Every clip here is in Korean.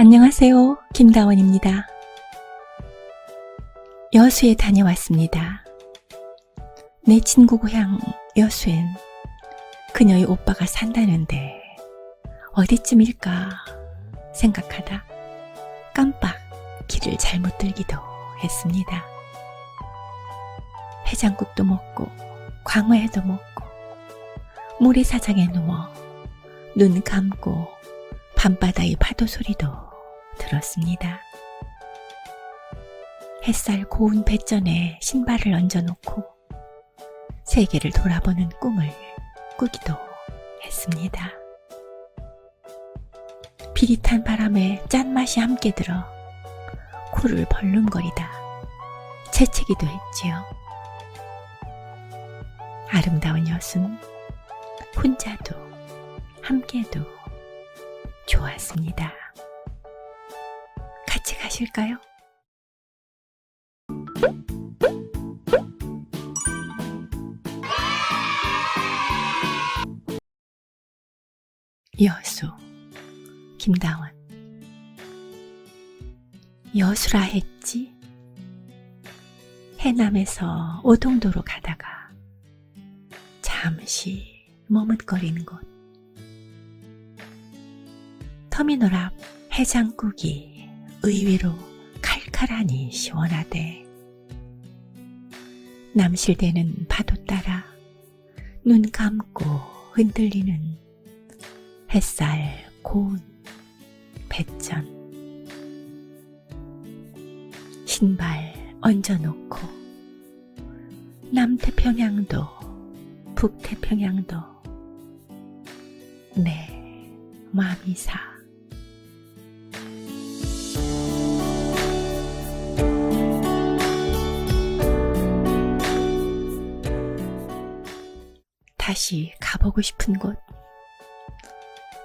안녕하세요. 김다원입니다. 여수에 다녀왔습니다. 내 친구 고향 여수엔 그녀의 오빠가 산다는데 어디쯤일까 생각하다 깜빡 길을 잘못 들기도 했습니다. 해장국도 먹고 광어회도 먹고 모래사장에 누워 눈 감고 밤바다의 파도 소리도 들었습니다. 햇살 고운 뱃전에 신발을 얹어놓고 세계를 돌아보는 꿈을 꾸기도 했습니다. 비릿한 바람에 짠맛이 함께 들어 코를 벌름거리다 재채기도 했지요. 아름다운 여순 혼자도 함께도 좋았습니다. 가실까요? 여수 김다원. 여수라 했지? 해남에서 오동도로 가다가 잠시 머뭇거리는 곳. 터미널 앞 해장국이 의외로 칼칼하니 시원하대. 남실대는 파도 따라 눈 감고 흔들리는 햇살 고운 뱃전. 신발 얹어놓고 남태평양도 북태평양도 내 마음이 사 다시 가보고 싶은 곳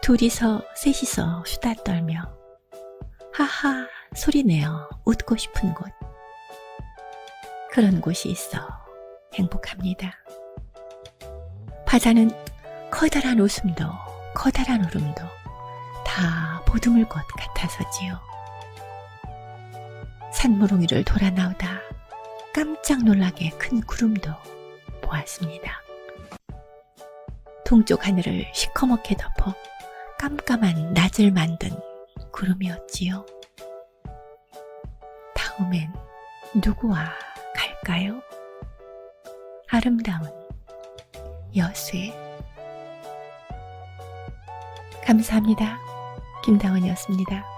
둘이서 셋이서 수다 떨며 하하 소리내어 웃고 싶은 곳 그런 곳이 있어 행복합니다. 바다는 커다란 웃음도 커다란 울음도 다 보듬을 것 같아서지요. 산모롱이를 돌아 나오다 깜짝 놀라게 큰 구름도 보았습니다. 동쪽 하늘을 시커멓게 덮어 깜깜한 낮을 만든 구름이었지요. 다음엔 누구와 갈까요? 아름다운 여수에 감사합니다. 김다원이었습니다.